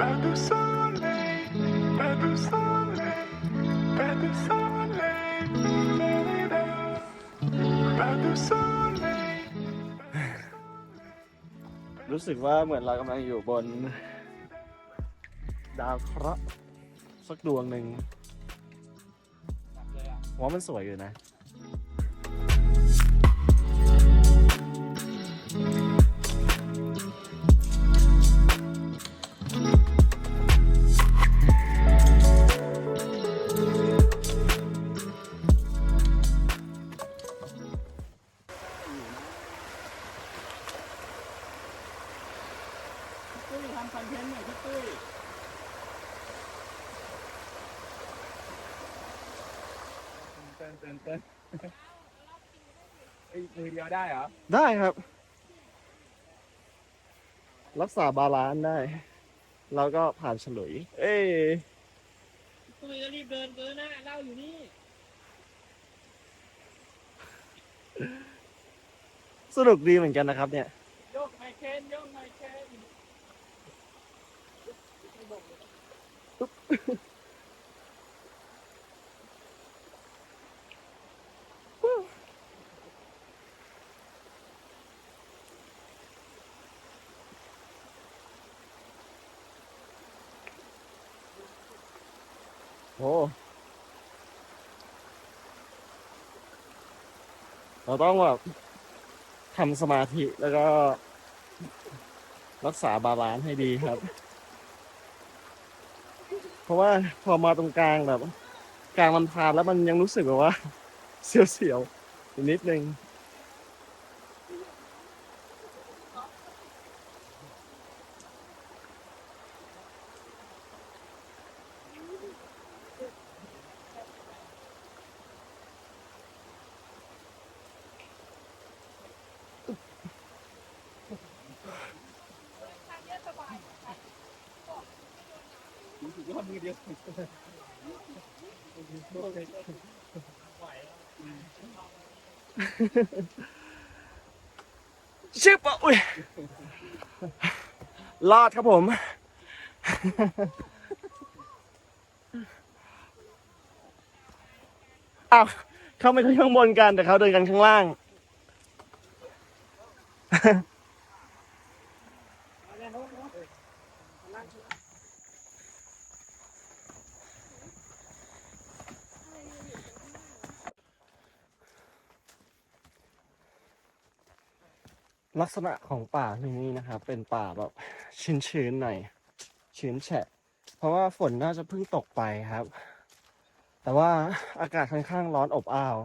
Pas de soleil, pas de soleil, pas de soleil, pas de soleil. รู้สึกว่าเหมือนเรากำลังอยู่บน ดาวเคราะห์สักดวงหนึ่งผมว่ามันสวยอยู่นะตุ้ นเต้นเต้นไอ้ยมือเดียวได้เหรอได้ครับ รักษาบาลานซ์ได้เราก็ผ่านฉลุย เอ้ยตุ้ยก็รีบเดินเกินนะเล่าอยู่นี่สนุกดีเหมือนกันนะครับ เนี่ย ยกไมเคนยกไมเคน โอ้ เราต้องแบบทำสมาธิแล้วก็รักษาบาลานซ์ให้ดีครับ เพราะว่าพอมาตรงกลางแบบ กลางลำธารแล้วมันยังรู้สึกแบบว่า เสียวๆนิดนึง รู้สึกว่ามือเดียว ชิบอะอุ้ยรอดครับผม อ้าวเขาไม่ขึ้นข้างบนกันแต่เขาเดินกันข้างล่าง ลักษณะของป่าที่นี่นะครับ เป็นป่าแบบชื้นๆหน่อยชื้นแฉะ เพราะว่าฝนน่าจะเพิ่งตกไปครับ แต่ว่าอากาศค่อนข้างร้อนอบอ้าว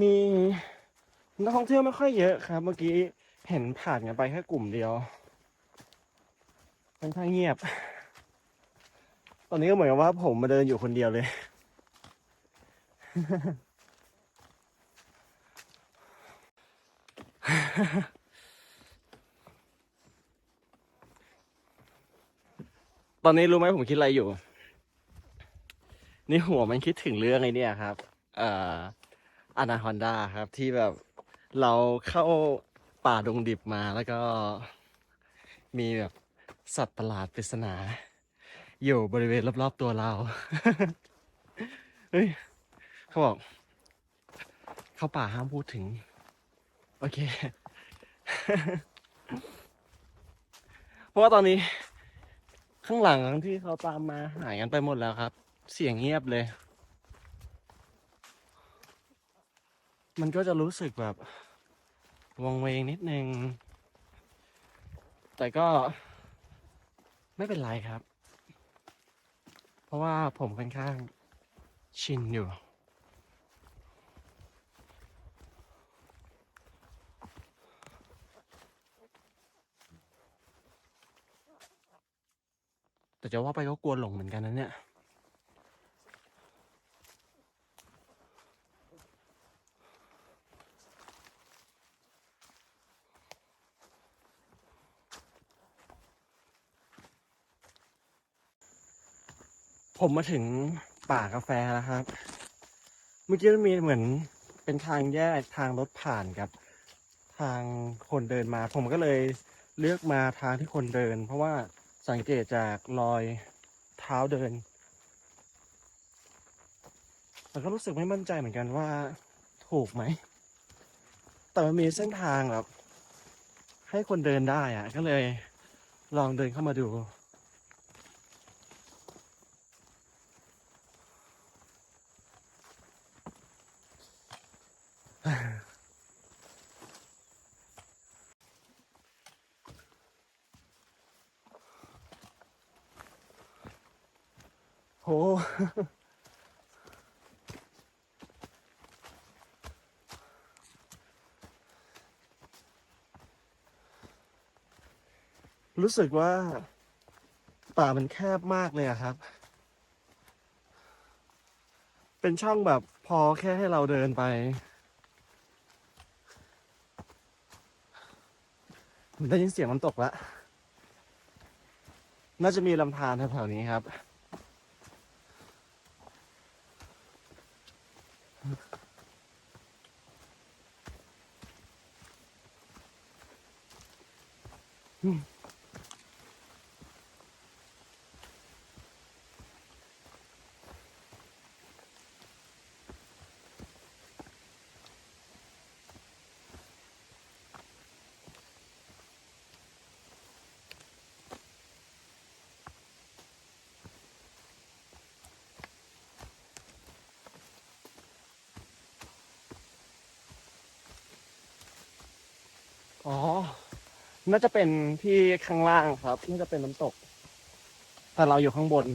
มีนักท่องเที่ยวไม่ค่อยเยอะครับ เมื่อกี้เห็นผ่านกันไปแค่กลุ่มเดียวค่อนข้างเงียบ ตอนนี้ก็เหมือนกับว่าผมมาเดินอยู่คนเดียวเลย ตอนนี้รู้ไหมผมคิดอะไรอยู่ นี่หัวมันคิดถึงเรื่องไอ้เนี่ยครับ เอ่ออนาคอนดาครับที่แบบเราเข้าป่าดงดิบมาแล้วก็มีแบบสัตว์ประหลาดปริศนา อยู่บริเวณรอบๆตัวเรา เฮ้ย เขาบอก เข้าป่าห้ามพูดถึง โอเค เพราะว่าตอนนี้ ข้างหลังที่เขาตามมาหายกันไปหมดแล้วครับ เสียงเงียบเลย มันก็จะรู้สึกแบบวงเวงนิดนึง แต่ก็ไม่เป็นไรครับ เพราะว่าผมค่อนข้างชินอยู่ แต่จะว่าไปก็กลัวหลงเหมือนกันนะเนี่ย ผมมาถึงป่ากาแฟแล้วครับ เมื่อกี้มีเหมือนเป็นทางแยกทางรถผ่านกับ ทางคนเดินมา ผมก็เลยเลือกมาทางที่คนเดิน เพราะว่า สังเกตจากรอยเท้าเดินแต่ก็รู้สึกไม่มั่นใจเหมือนกันว่าถูกไหม แต่มันมีเส้นทางแบบให้คนเดินได้อะก็เลยลองเดินเข้ามาดู โห รู้สึกว่า ป่ามันแคบมากเลยครับ เป็นช่องแบบพอแค่ให้เราเดินไป ได้ยินเสียงน้ำตกแล้วน่าจะมีลำธารแถวๆนี้ครับอ๋ อ๋อ น่าจะเป็นที่ข้างล่างครับ น่าจะเป็นน้ำตก แต่เราอยู่ข้างบน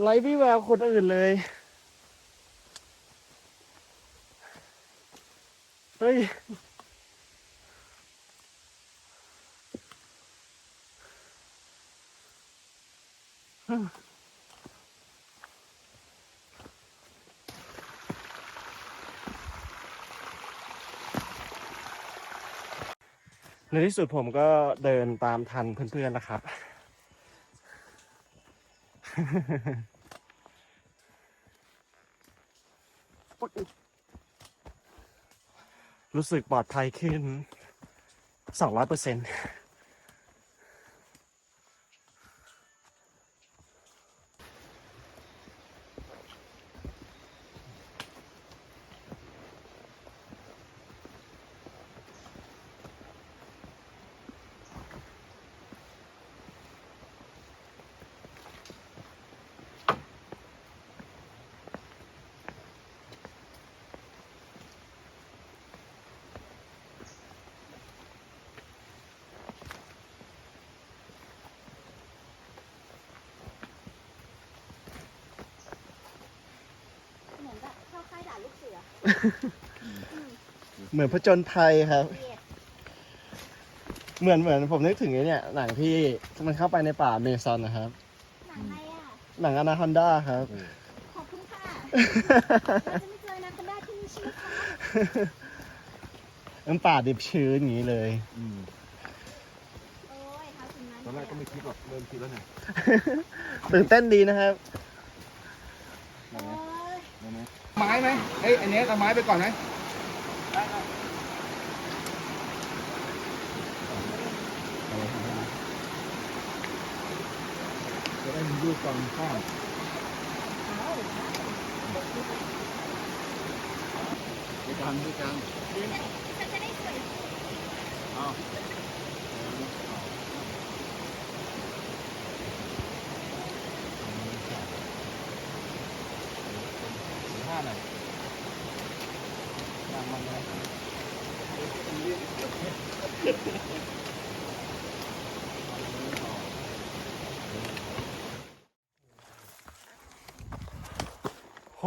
ไร้วี่แววคนอื่นเลย เฮ้ย ในที่สุดผมก็เดินตามทันเพื่อนๆนะครับ รู้สึกปลอดภัยขึ้นสองร้อยเปอร์เซ็นต์ เหมือนแบบเข้าค่ายด่าลูก เสือเหมือนผจญภัยครับเย็ดเหมือนเหมือนผมนึกถึงไอ้เนี่ย หนังที่มันเข้าไปในป่าเมซอนนะครับ หนังอะไรอะ หนังอนาคอนด้าครับ ขอบคุณค่ะเราจะไม่เจอนาคอนด้าที่นี่ใช่ไหมคะมันป่าดิบชื้นอย่างนี้เลย อืมโอ้ยเท้าถึงนั้นตอนแรกก็ไม่คิดหรอกเริ่มคิดแล้วเนี่ย ตื่นเต้นดีนะครับ โอ้ย ไม้ไหมเอ้ยอันเนี้ยเอาไม้ไปก่อนไหมจะได้มีรูปตอนข้ามด้วยกันด้วยกัน ฉันจะได้สวย เอา ห้าหน่อยนั่งมันเลยโห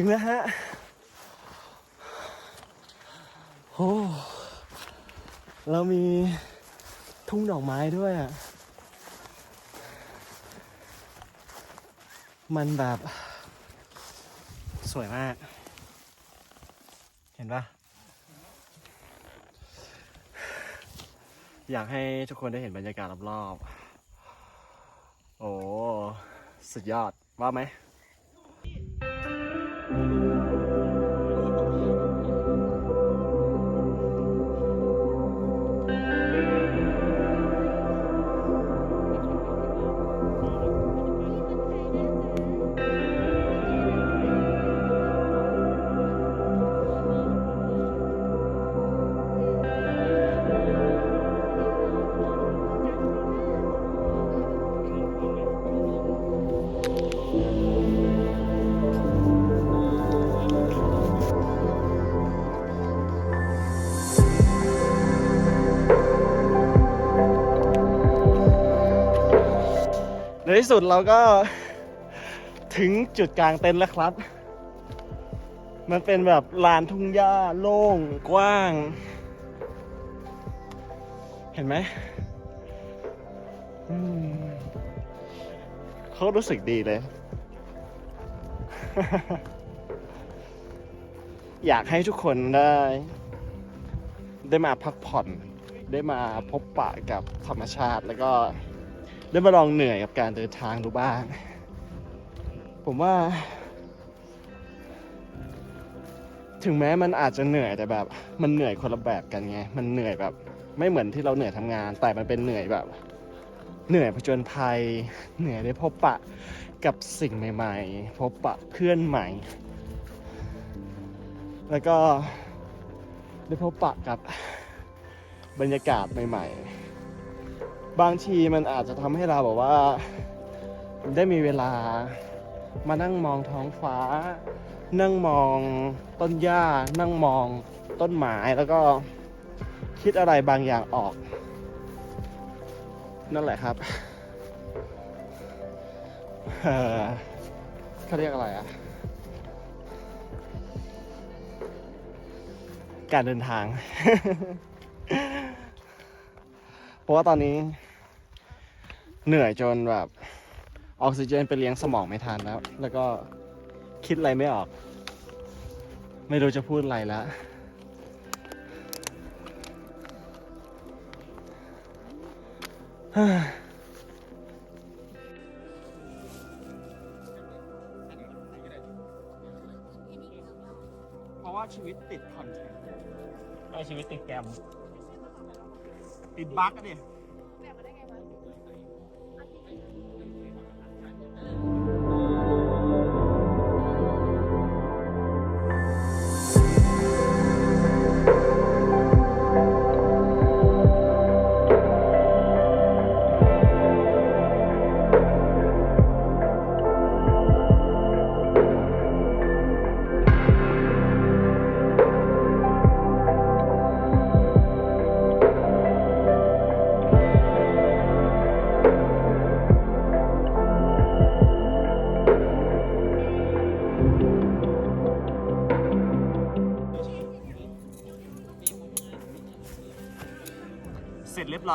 ถึงแล้วฮะโหเรามีทุ่งดอกไม้ด้วยอะ มันแบบสวยมาก เห็นปะอยากให้ทุกคนได้เห็นบรรยากาศรอบๆ โอ้ สุดยอด ว่าไหม ที่สุดเราก็ถึงจุดกลางเต็นท์แล้วครับ มันเป็นแบบลานทุ่งหญ้าโล่งกว้าง เห็นไหมอืมเขารู้สึกดีเลย อยากให้ทุกคนได้ ได้มาพักผ่อน ได้มาพบปะกับธรรมชาติแล้วก็ ได้มาลองเหนื่อยกับการเดินทางดูบ้าง ผมว่า ถึงแม้มันอาจจะเหนื่อยแต่แบบ มันเหนื่อยคนละแบบกันไง มันเหนื่อยแบบ ไม่เหมือนที่เราเหนื่อยทำงาน แต่มันเป็นเหนื่อยแบบ เหนื่อยผจญภัย เหนื่อยได้พบปะกับสิ่งใหม่ ๆ พบปะเพื่อนใหม่ แล้วก็ได้พบปะกับบรรยากาศใหม่ ๆ บางทีมันอาจจะทำให้เราแบบว่า ได้มีเวลามานั่งมองท้องฟ้า นั่งมองต้นหญ้า นั่งมองต้นไม้แล้วก็คิดอะไรบางอย่างออก นั่นแหละครับเอ่อเขาเรียกอะไรอะการเดินทาง เพราะว่าตอนนี้ เหนื่อยจนแบบออกซิเจนไปเลี้ยงสมองไม่ทันแล้ว แล้วก็คิดอะไรไม่ออก ไม่รู้จะพูดอะไรแล้วเพราะว่าชีวิตติดคอนเทนต์เอาชีวิตติดแกรมติดบั๊กอะดิ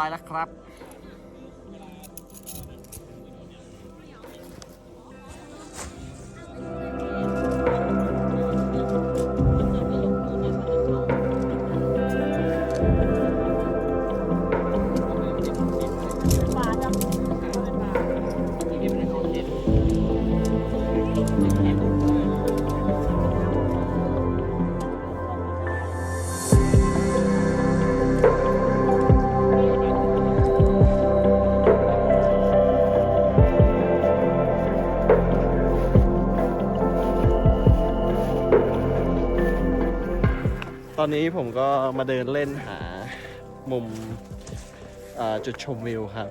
ร้อยแล้วครับ อนนี้ผมก็มาเดินเล่นหามุมจุดชมวิวครับ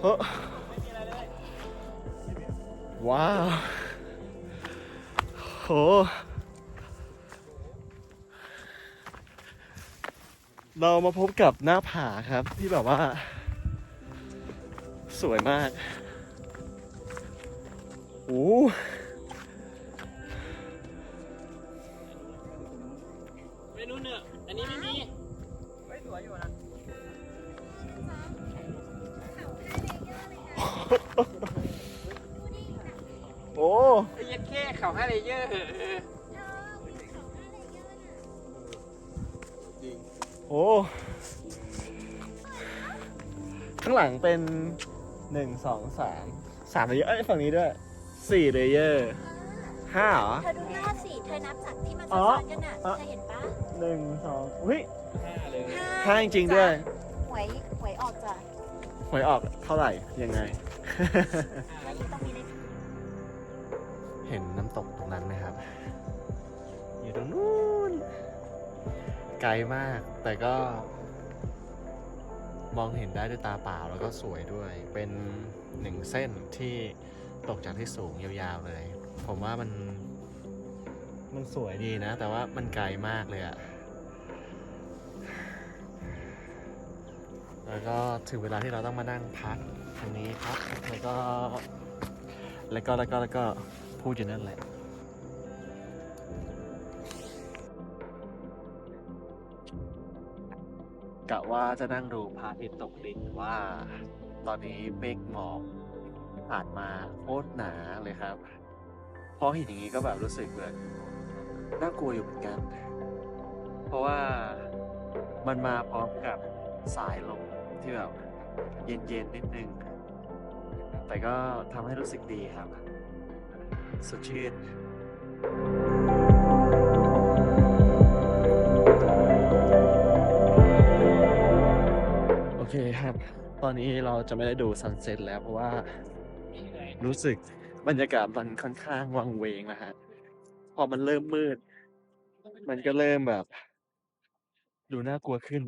เฮ้อว้าวโหเรามาพบกับหน้าผาครับที่แบบว่า สวยมาก โอ้ เนอะอันนี้ไม่มีไม่สวยอยู่นะโอ้ไอ้ยัดแค่เขาให้เลเยอร์โหข้างหลังเป็นหนึ่งสองสามสามเลเยอร์เอ้ยฝั่งนี้ด้วยสี่เลเยอร์ห้าเหรอ เธอดูหน้าสิ เธอนับจากที่มันอ๋ซ้ออนๆกันน่ะอ๋อเธอเห็นปะ หนึ่งสองอุ้ยห้าเลยห้าจริงๆด้วยหวยหวยออกจ้ะหวยออกเท่าไหร่ยังไงไม่มีต้องมีในเห็นน้ำตกตรงนั้นไหมครับ อยู่ตรงนู้นไกลมาก แต่ก็ มองเห็นได้ด้วยตาเปล่าแล้วก็สวยด้วย เป็นหนึ่งเส้นที่ตกจากที่สูงยาวๆเลย ผมว่ามันมัน สวยดีนะ แต่ว่ามันไกลมากเลยอะแล้วก็ถึงเวลาที่เราต้องมานั่งพักตรงนี้ครับแล้วก็ แล้วก็แล้วก็แล้วก็พูดอยู่นั่นแหละกะว่าจะนั่งดูพระอาทิตย์ตกดินว่า ตอนนี้เมฆหมอกผ่านมาโคตรหนาเลยครับ พอเห็นอย่างนี้ก็แบบรู้สึกแบบน่ น่ากลัวอยู่เหมือนกัน เพราะว่ามันมาพร้อมกับสายลมที่แบบเย็นๆนิดนึง แต่ก็ทำให้รู้สึกดีครับ สดชื่นโอเคครับ ตอนนี้เราจะไม่ได้ดูซันเซ็ตแล้วเพราะว่ารู้สึกบรรยากาศมันค่อนข้างวังเวงนะฮะ พอมันเริ่มมืด มันก็เริ่มแบบ ดูน่ากลัวขึ้น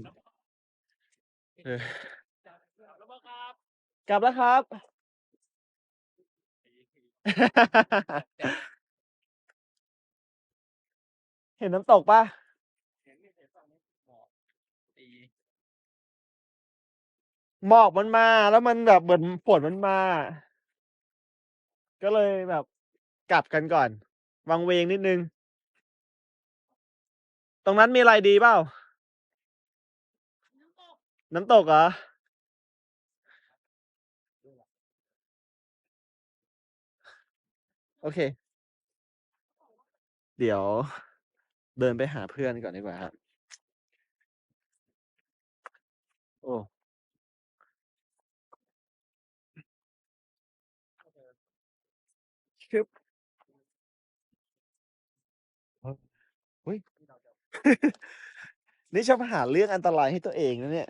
เออ กลับแล้วครับ เห็นน้ำตกปะหมอกมันมา แล้วมันแบบเหมือนฝนมันมา ก็เลยแบบกลับกันก่อน วังเวงนิดนึง ตรงนั้นมีอะไรดีเปล่า น้ำตกเหรอ โอเค เดี๋ยวเดินไปหาเพื่อนก่อนดีกว่าครับ โอ้ ชึบเฮ้ย นี่ชอบหาเรื่องอันตรายให้ตัวเองนะเนี่ย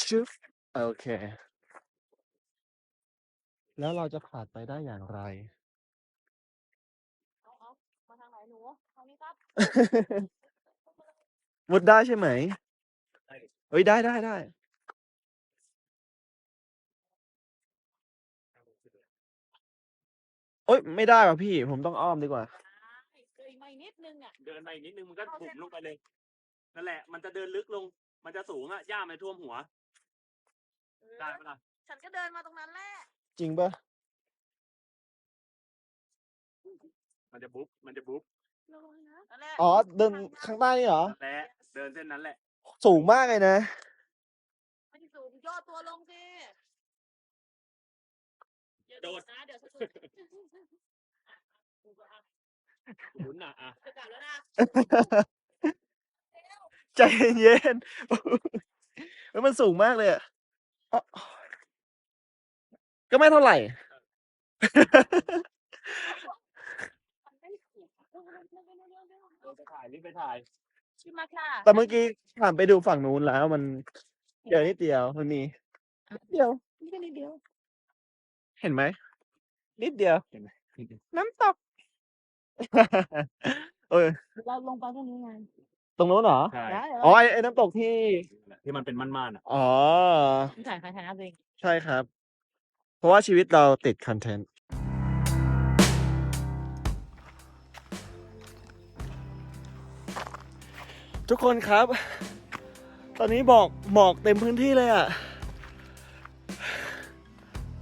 ชึบโอเค แล้วเราจะผ่านไปได้อย่างไร เอาเอามาทางไหนหนูทางนี้ครับมุดได้ใช่ไหมเฮ้ยได้ได้ได้ โอ๊ยไม่ได้ว่ะพี่ ผมต้องอ้อมดีกว่าเดินมาอีกนิดนึงอะเดินมาอีกนิดนึงมันก็บุ๋มลงไปเลย นั่นแหละ มันจะเดินลึกลง มันจะสูงอะหญ้ามันท่วมหัวได้ปะล่ะฉันก็เดินมาตรงนั้นแหละจริงปะมันจะบุ๊บมันจะบุ๊บระวังนะนั่นแหละอ๋อเดินข้างใต้นี่เหรอและเดินเส้นนั้นแหละ สูงมากเลยนะไม่ได้สูงย่อตัวลงสิอย่าโดโดดดนะเดี๋ยวสะดุด หมุน อะอะจะกลับแล้วนะใจเย็นๆแล้วมันสูงมากเลยอะอ๊ะก็ไม่เท่าไหร่มันไม่สูงเร็วๆๆๆๆเดินไปถ่ายรีบไปถ่ายๆขึ้นมาค่ะแต่เมื่อกี้ผ่านไปดูฝั่งนู้นแล้วมันเดียวนิดเดียวมันมีนิดเดียวนี่ก็นิดเดียว เห็นไหมนิดเดียว เห็นไหม น้ำตก เออ เราลงไปตรงนี้ไงตรงนู้นเหรอ ใช่ได้เหรออ๋อไอ้ไอ้น้ำตกที่ ที่มันเป็นม่านๆอะ อ๋อ ถ่ายใครถ่ายหน้าตัวเอง ใช่ครับ เพราะว่าชีวิตเราติดคอนเทนต์ ทุกคนครับ ตอนนี้บอกหมอกเต็มพื้นที่เลยอะ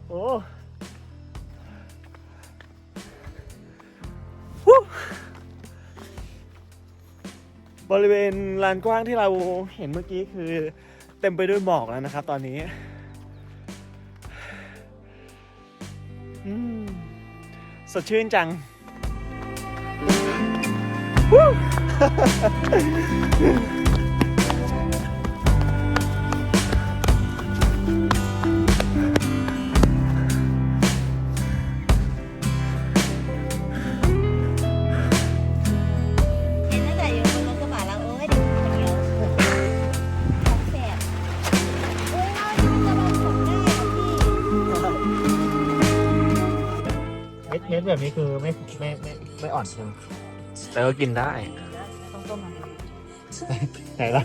โอ้ บริเวณลานกว้างที่เราเห็นเมื่อกี้คือเต็มไปด้วยหมอกแล้วนะครับ ตอนนี้สดชื่นจังวู้ แบบนี้คือไม่ไม่ไม่ไม่อ่อนใช่ไหมแต่ก็กินได้ ต้องต้มมันไหนล่ะ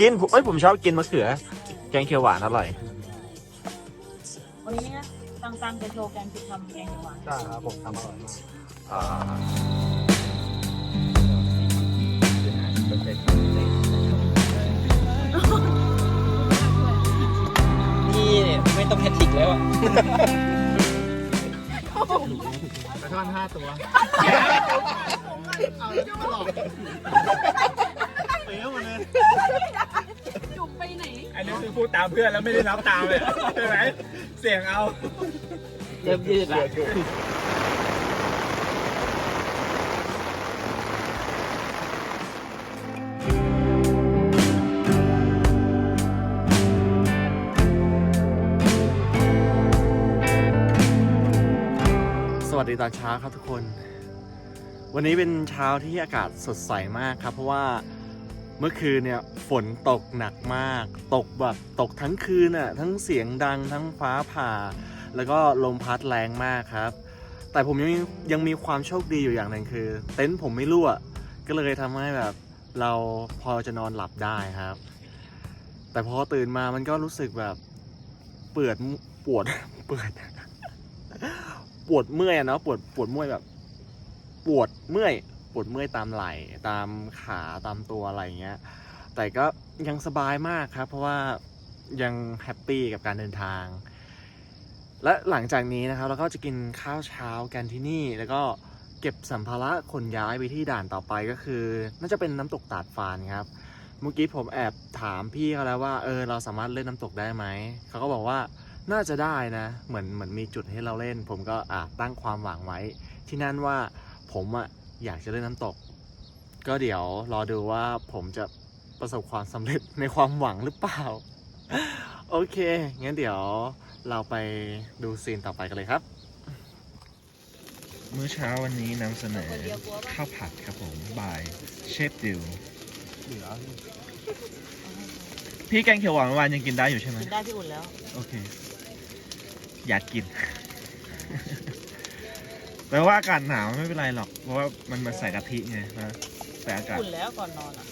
กินผมเอ้ยผมชอบกินมะเขือ แกงเขียวหวานอร่อยวันนี้นะตังตังจะโชว์แกงที่ทำแกงเขียวหวานใช่ครับผมทำอร่อยมากอ่า นี่ไม่ต้องแพทริกแล้วอะ กระท่อนห้าตัวจุ่มไปไหน อันนี้คือพูดตามเพื่อนแล้วไม่ได้รับตามเลยใช่ไหมเสียงเอา เริ่มยืดแล้ว ดีตอนเช้าครับทุกคน วันนี้เป็นเช้าที่อากาศสดใสมากครับ เพราะว่าเมื่อคืนเนี่ยฝนตกหนักมาก ตกแบบตกทั้งคืนอะทั้งเสียงดังทั้งฟ้าผ่า แล้วก็ลมพัดแรงมากครับ แต่ผมยังยังมีความโชคดีอยู่อย่างหนึ่งคือ เต็นท์ผมไม่รั่วก็เลยทำให้แบบเราพอจะนอนหลับได้ครับ แต่พอตื่นมามันก็รู้สึกแบบเปื่อดปวดเปื่อด วดเมื่อยอะเนาะปวดปวดเมื่อยแบบ ปวดเมื่อย ปวดเมื่อยตามไหล่ตามขาตามตัวอะไรเงี้ย แต่ก็ยังสบายมากครับ เพราะว่ายังแฮปปี้กับการเดินทาง และหลังจากนี้นะครับเราก็จะกินข้าวเช้ากันที่นี่ แล้วก็เก็บสัมภาระขนย้ายไปที่ด่านต่อไปก็คือ น่าจะเป็นน้ำตกตาดฟานครับ เมื่อกี้ผมแอบถามพี่เขาแล้วว่าเออเราสามารถเล่นน้ำตกได้ไหมเขาก็บอกว่า น่าจะได้นะ เหมือนเหมือนมีจุดให้เราเล่น ผมก็อะตั้งความหวังไว้ ที่นั่นว่าผมอะอยากจะเล่นน้ำตก ก็เดี๋ยวรอดูว่าผมจะประสบความสำเร็จในความหวังหรือเปล่า โอเค งั้นเดี๋ยวเราไปดูซีนต่อไปกันเลยครับ มื้อเช้าวันนี้นำเสนอข้าวผัดครับผมบายเชฟดิวพี่แกงเขียวหวานเมื่อวานยังกินได้อยู่ใช่ไหม กินได้พี่อุ่นแล้ว โอเค อยากกิน แต่ว่าอากาศหนาวไม่เป็นไรหรอก เพราะว่ามันมาใส่กะทิไงนะแต่อากาศ อุ่นแล้วก่อนนอนอะ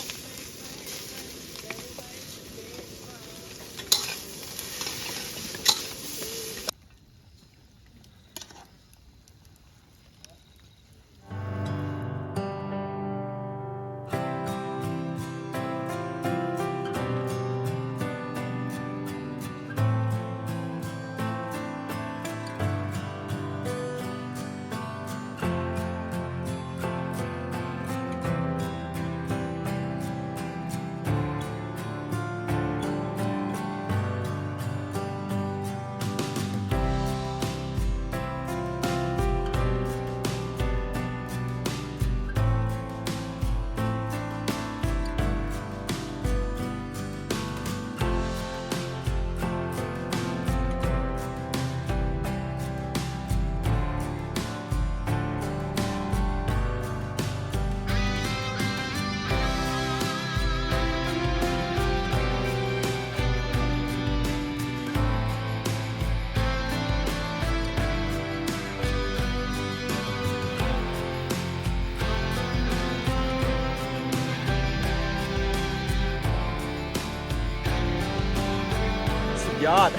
ยอด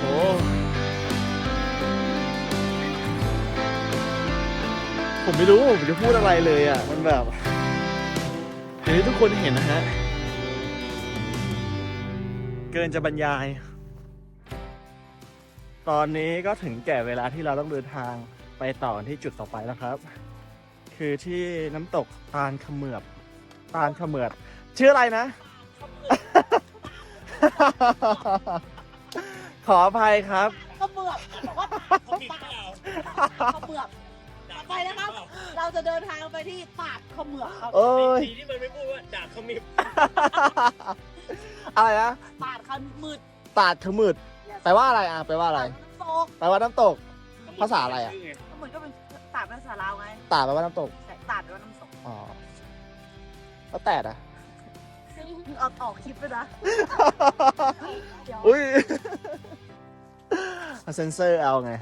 โอ้ผมไม่รู้ผมจะพูดอะไรเลยอะ มันแบบอย่างที่ทุกคนเห็นนะฮะ เกินจะบรรยาย ตอนนี้ก็ถึงแก่เวลาที่เราต้องเดินทางไปต่อที่จุดต่อไปแล้วครับ คือที่น้ำตกตาลเขมือบตาลเขมือบ ชื่ออะไรนะ ขออภัยครับข้าวเปลือกบอกว่าข้าวเปลือกต่อไปนะครับ เราจะเดินทางไปที่ปาดข้าวเปลือกครับ เอ้ยทีที่มันไม่พูดว่าด่าขมิบอะไรนะปาดข้าวมืดตาดขมืดแปลว่าอะไรอะแปลว่าอะไรน้ำตกแปลว่าน้ำตก ภาษาอะไรอะก็เหมือนก็เป็นตาดภาษาลาวไงตาดแปลว่าน้ำตกแต่ตาดแปลว่าน้ำตก อ๋อแล้วแตดอะ มึงเอาออกคลิปไปนะอุ้ย เซนเซอร์เอาไง